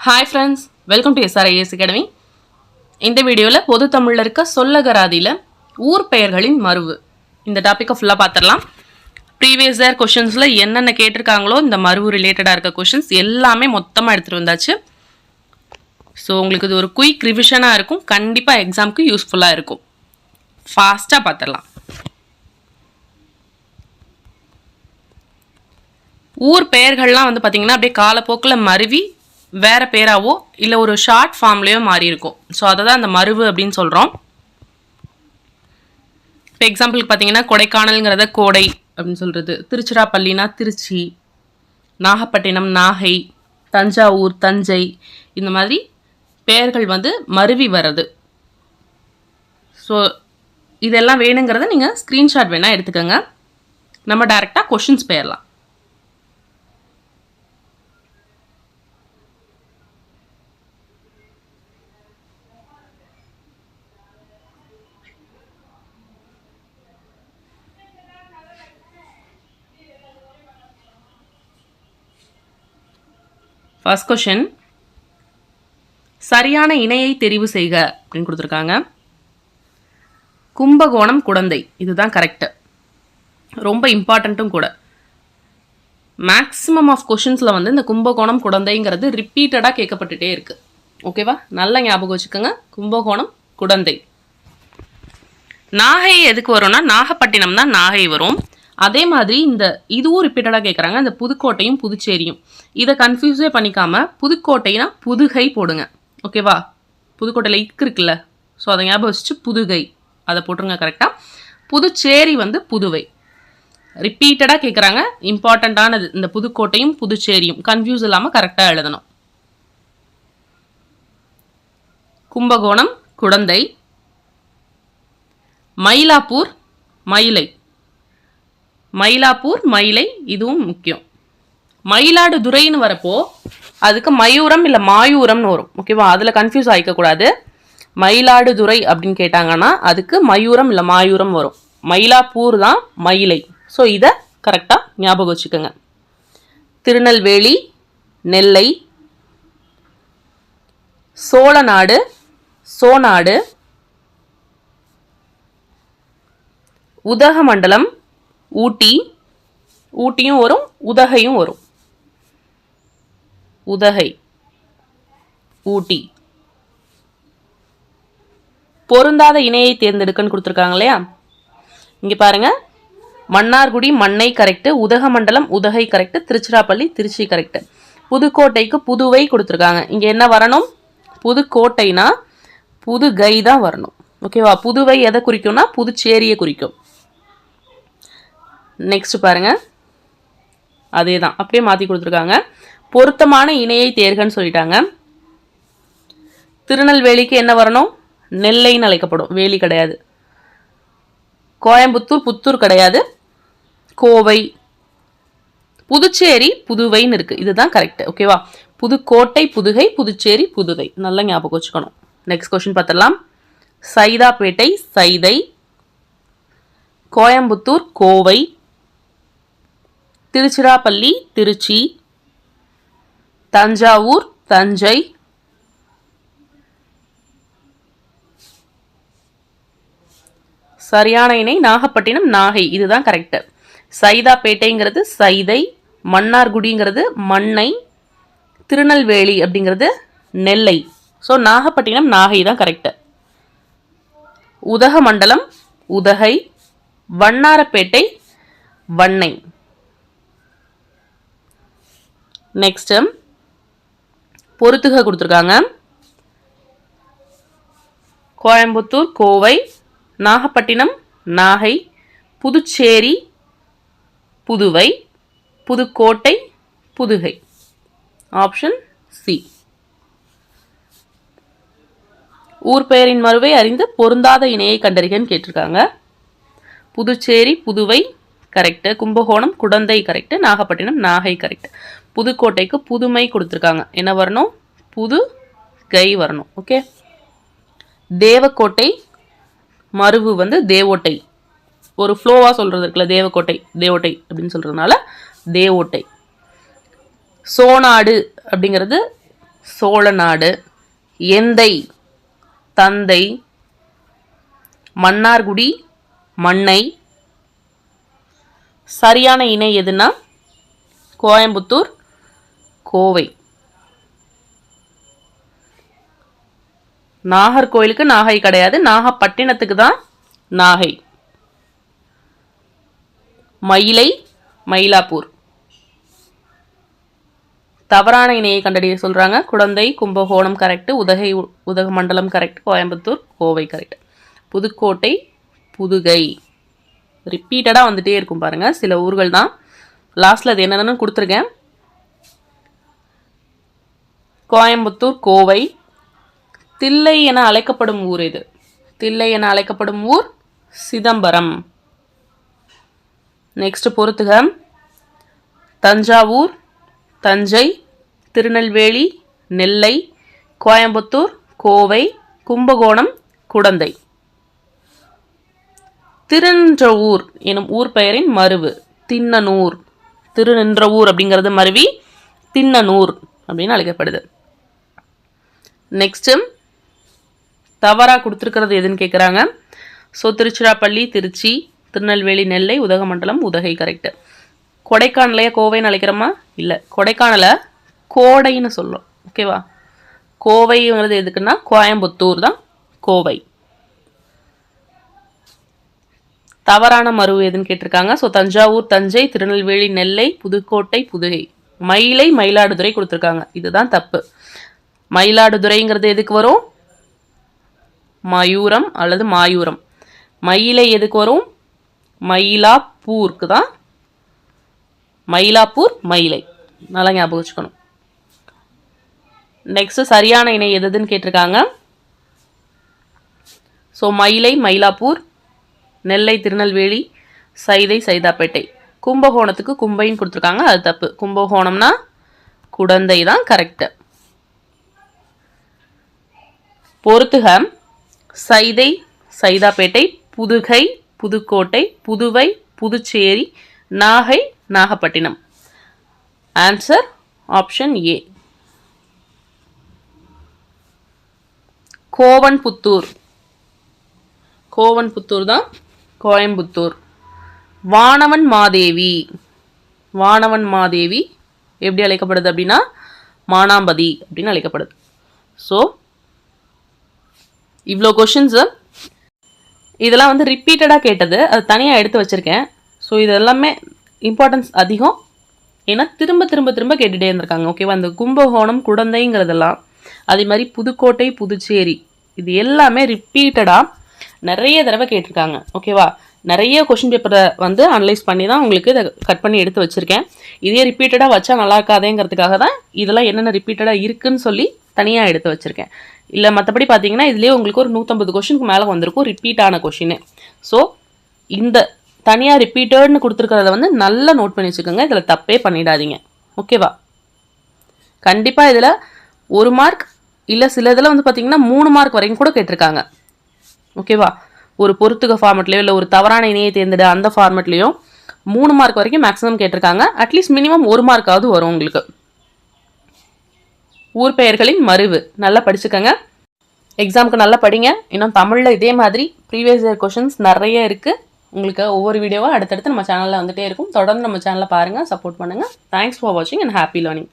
Hi friends welcome to SRIS academy இந்த வீடியோவில் பொது தமிழில் இருக்க சொல்லகராதியில் ஊர் பெயர்களின் மருவு இந்த டாப்பிக்கை ஃபுல்லாக பார்த்துடலாம் ப்ரீவியஸ் இயர் கொஷின்ஸில் என்னென்ன கேட்டிருக்காங்களோ இந்த மருவு ரிலேட்டடாக இருக்க கொஷின்ஸ் எல்லாமே மொத்தமாக எடுத்துகிட்டு வந்தாச்சு. ஸோ உங்களுக்கு இது ஒரு குயிக் ரிவிஷனாக இருக்கும். கண்டிப்பாக எக்ஸாமுக்கு யூஸ்ஃபுல்லாக இருக்கும். ஃபாஸ்ட்டாக பார்த்துடலாம் ஊர் பெயர்கள்லாம் வந்து பார்த்திங்கன்னா அப்படியே காலப்போக்கில் மருவி வேற பேராவோ இல்லை ஒரு ஷார்ட் ஃபார்ம்லேயோ மாறி இருக்கும். ஸோ அதை தான் அந்த மருவு அப்படின்னு சொல்கிறோம் இப்போ எக்ஸாம்பிளுக்கு பார்த்தீங்கன்னா கொடைக்கானல்ங்கிறத கோடை அப்படின்னு சொல்கிறது திருச்சிராப்பள்ளினா திருச்சி நாகப்பட்டினம் நாகை தஞ்சாவூர் தஞ்சை இந்த மாதிரி பெயர்கள் வந்து மருவி வர்றது. ஸோ இதெல்லாம் வேணுங்கிறத நீங்கள் ஸ்க்ரீன்ஷாட் வேணால் எடுத்துக்கோங்க. நம்ம டேரெக்டாக கொஷின்ஸ் போயிடலாம் ஃபர்ஸ்ட் கொஷின் சரியான இணையை தெரிவு செய்க அப்படின்னு கொடுத்துருக்காங்க. கும்பகோணம் குடந்தை. இதுதான் கரெக்டு ரொம்ப இம்பார்ட்டண்ட்டும் கூட. மேக்ஸிமம் ஆஃப் கொஷின்ஸில் வந்து இந்த கும்பகோணம் குடந்தைங்கிறது ரிப்பீட்டடாக கேட்கப்பட்டுட்டே இருக்குது ஓகேவா நல்ல ஞாபகம் வச்சுக்கோங்க. கும்பகோணம் குடந்தை. நாகை எதுக்கு வரும்னா நாகப்பட்டினம் தான் நாகை வரும். அதே மாதிரி இந்த இதுவும் ரிப்பீட்டடாக கேட்குறாங்க இந்த புதுக்கோட்டையும் புதுச்சேரியும். இதை கன்ஃபியூஸே பண்ணிக்காமல் புதுக்கோட்டைனா புதுகை போடுங்க. ஓகேவா புதுக்கோட்டையில் இக்கு இருக்குல்ல. ஸோ அதை ஞாபகம் வச்சுட்டு புதுகை. அதை போட்டுருங்க கரெக்டாக புதுச்சேரி வந்து புதுவை. ரிப்பீட்டடாக கேட்குறாங்க இம்பார்ட்டண்ட்டானது இந்த புதுக்கோட்டையும் புதுச்சேரியும். கன்ஃபியூஸ் இல்லாமல் கரெக்டாக எழுதணும். கும்பகோணம் குடந்தை மயிலாப்பூர் மயிலை. மயிலாப்பூர் மயிலை இதுவும் முக்கியம். மயிலாடுதுறைன்னு வரப்போ அதுக்கு மயூரம் இல்லை மாயூரம்னு வரும். ஓகேவா? அதில் கன்ஃபியூஸ் ஆகிக்கக்கூடாது மயிலாடுதுறை அப்படின்னு கேட்டாங்கன்னா அதுக்கு மயூரம் இல்லை மாயூரம் வரும். மயிலாப்பூர் தான் மயிலை. ஸோ இதை கரெக்டாக ஞாபகம் வச்சுக்கோங்க. திருநெல்வேலி நெல்லை சோழநாடு சோநாடு உதகமண்டலம் ஊட்டி ஊட்டியும் வரும் உதகையும் வரும். உதகை ஊட்டி. பொருந்தாத இணையை தேர்ந்தெடுக்கன்னு கொடுத்துருக்காங்க இல்லையா? இங்கே பாருங்கள் Mannargudi Mannai correct Udhagamandalam Udhagai correct Tiruchirappalli Trichy correct புதுக்கோட்டைக்கு Puduvai கொடுத்துருக்காங்க. இங்கே என்ன வரணும்? புதுக்கோட்டைனா புதுகை தான் வரணும். ஓகேவா புதுவை எதை குறிக்கும்னா புதுச்சேரியை குறிக்கும். நெக்ஸ்ட் பாருங்க. அதே தான் அப்படியே மாற்றி கொடுத்துருக்காங்க. பொருத்தமான இணையை தேர்கன்னு சொல்லிட்டாங்க. திருநெல்வேலிக்கு என்ன வரணும்? நெல்லைன்னு அழைக்கப்படும். வேலி கிடையாது. கோயம்புத்தூர் புத்தூர் கிடையாது. கோவை. புதுச்சேரி புதுவைன்னு இருக்குது இதுதான் கரெக்ட் ஓகேவா புதுக்கோட்டை புதுகை புதுச்சேரி புதுவை. நல்லா ஞாபகம் வச்சுக்கணும். நெக்ஸ்ட் கொஷின் பார்த்துடலாம். சைதாப்பேட்டை சைதை. கோயம்புத்தூர் கோவை. திருச்சிராப்பள்ளி திருச்சி தஞ்சாவூர் தஞ்சை சரியான இணை நாகப்பட்டினம் நாகை. இதுதான் கரெக்டு சைதாப்பேட்டைங்கிறது சைதை மன்னார்குடிங்கிறது மண்ணை திருநெல்வேலி அப்படிங்கிறது நெல்லை. ஸோ நாகப்பட்டினம் நாகை தான் correct Udhagamandalam Udhagai Vannarapettai Vannai. Next um, பொறுத்துக கொடுத்துருக்காங்க. கோயம்புத்தூர் கோவை நாகப்பட்டினம் நாகை புதுச்சேரி புதுவை புதுக்கோட்டை புதுகை ஆப்ஷன் சி ஊர் பெயரின் மறுவை அறிந்து பொருந்தாத இணையை கண்டறிகன்னு கேட்டிருக்காங்க. Puducherry Puduvai correct Kumbakonam Kudanthai correct Nagapattinam Nagai correct புதுக்கோட்டைக்கு புதுமை கொடுத்துருக்காங்க. என்ன வரணும்? புது கை வரணும். ஓகே தேவக்கோட்டை மருவு வந்து தேவோட்டை. ஒரு ஃப்ளோவாக சொல்கிறது இருக்குல்ல தேவக்கோட்டை தேவோட்டை அப்படின்னு சொல்கிறதுனால தேவோட்டை. சோநாடு அப்படிங்கிறது சோழநாடு எந்தை தந்தை. மன்னார்குடி மண்ணை. சரியான இணை எதுனா? கோயம்புத்தூர் கோவை. நாகர்கோயிலுக்கு நாகை கிடையாது. நாகப்பட்டினத்துக்கு தான் நாகை. மயிலை மயிலாப்பூர். தவறான இணையை கண்டறிய சொல்கிறாங்க குழந்தை Kumbakonam correct Udhagai Udhagamandalam correct Coimbatore Kovai correct Pudukkottai Pudugai. ரிப்பீட்டடாக வந்துகிட்டே இருக்கும் பாருங்கள் சில ஊர்கள் தான். லாஸ்ட்டில் அது என்னென்னு கொடுத்துருக்கேன். கோயம்புத்தூர் கோவை. தில்லை என அழைக்கப்படும் ஊர் இது. தில்லை என அழைக்கப்படும் ஊர் சிதம்பரம். நெக்ஸ்ட் பொறுத்துக. தஞ்சாவூர் தஞ்சை திருநெல்வேலி நெல்லை கோயம்புத்தூர் கோவை கும்பகோணம் குடந்தை. திருநின்றவூர் எனும் ஊர் பெயரின் மருவு. தின்னனூர். திருநின்றவூர் அப்படிங்கிறது மருவி தின்னனூர் அப்படின்னு அழைக்கப்படுது. நெக்ஸ்ட்டு தவறாக கொடுத்துருக்கிறது எதுன்னு கேட்குறாங்க ஸோ திருச்சிராப்பள்ளி திருச்சி திருநெல்வேலி நெல்லை உதகமண்டலம் உதகை கரெக்டு கொடைக்கானலையே கோவைன்னு அழைக்கிறோமா? இல்லை கொடைக்கானலை கோடைன்னு சொல்லும் ஓகேவா கோவைங்கிறது எதுக்குன்னா கோயம்புத்தூர் தான் கோவை. தவறான மருவு எதுன்னு கேட்டிருக்காங்க. ஸோ தஞ்சாவூர் தஞ்சை திருநெல்வேலி நெல்லை புதுக்கோட்டை புதுகை. மயிலை மயிலாடுதுறை கொடுத்துருக்காங்க. இதுதான் தப்பு. மயிலாடுதுறைங்கிறது எதுக்கு வரும்? மயூரம் அல்லது மாயூரம். மயிலை எதுக்கு வரும்? மயிலாப்பூருக்கு தான் மயிலாப்பூர் மயிலை. நல்லா ஞாபகம் வச்சுக்கணும். நெக்ஸ்ட் சரியான இணை எதுன்னு கேட்டிருக்காங்க. ஸோ மயிலை மயிலாப்பூர் நெல்லை திருநெல்வேலி சைதை சைதாப்பேட்டை. கும்பகோணத்துக்கு கும்பைன்னு கொடுத்துருக்காங்க அது தப்பு. கும்பகோணம்னா குடந்தை தான் கரெக்டு பொறுத்துக Saidai Saidapet Pudugai Pudukkottai Puduvai Puducherry Nagai Nagapattinam. Answer option A Coimbatore Coimbatore தான் கோயம்புத்தூர். வானவன் மாதேவி. வானவன் மாதேவி எப்படி அழைக்கப்படுது அப்படின்னா மானாம்பதி அப்படின்னு அழைக்கப்படுது. ஸோ இவ்வளோ கொஷின்ஸு இதெல்லாம் வந்து ரிப்பீட்டடாக கேட்டது. அது தனியாக எடுத்து வச்சுருக்கேன். ஸோ இது எல்லாமே இம்பார்ட்டன்ஸ் அதிகம். ஏன்னா திரும்ப திரும்ப திரும்ப கேட்டுகிட்டே இருந்திருக்காங்க. ஓகேவா அந்த கும்பகோணம் குடந்தைங்கிறதெல்லாம். அதே மாதிரி புதுக்கோட்டை புதுச்சேரி. இது எல்லாமே ரிப்பீட்டடாக நிறைய தடவை கேட்டிருக்காங்க. ஓகேவா நிறைய கொஷின் பேப்பரை வந்து அனலைஸ் பண்ணி தான் உங்களுக்கு இதை கட் பண்ணி எடுத்து வச்சுருக்கேன். இதே ரிப்பீட்டடாக வச்சா நல்லா இருக்காதேங்கிறதுக்காக தான் இதெல்லாம் என்னென்ன ரிப்பீட்டடாக இருக்குன்னு சொல்லி தனியாக எடுத்து வச்சுருக்கேன். இல்லை மற்றபடி பார்த்தீங்கன்னா இதுலேயே உங்களுக்கு ஒரு நூற்றம்பது கொஷினுக்கு மேலே வந்திருக்கும் ரிப்பீட்டான கொஷினு கொஷின் ஸோ இந்த தனியாக ரிப்பீட்டட்னு கொடுத்துருக்கிறத வந்து நல்லா நோட் பண்ணி வச்சுக்கோங்க. இதில் தப்பே பண்ணிடாதீங்க. ஓகேவா கண்டிப்பாக இதில் ஒரு மார்க் இல்லை சில இதில் வந்து பார்த்தீங்கன்னா மூணு மார்க் வரைக்கும் கூட கேட்டிருக்காங்க. ஓகேவா? ஒரு பொறுத்துக ஃபார்மெட்லையோ இல்லை ஒரு தவறான இணையை தேர்ந்தெடு அந்த ஃபார்மெட்லேயும் மூணு மார்க் வரைக்கும் மேக்ஸிமம் கேட்டிருக்காங்க. அட்லீஸ்ட் மினிமம் ஒரு மார்க்காவது வரும் உங்களுக்கு. ஊர் பெயர்களின் மறுவு. நல்லா படிச்சுக்கோங்க. எக்ஸாமுக்கு நல்லா படிங்க. இன்னும் தமிழில் இதே மாதிரி ப்ரீவியஸ் இயர் கொஷின்ஸ் நிறைய இருக்குது உங்களுக்கு ஒவ்வொரு வீடியோவாக அடுத்தடுத்து நம்ம சேனலில் வந்துகிட்டே இருக்கும். தொடர்ந்து நம்ம சேனலில் பாருங்கள் சப்போர்ட் பண்ணுங்கள் தேங்க்ஸ் ஃபார் வாட்சிங் அண்ட் ஹாப்பி லேர்னிங்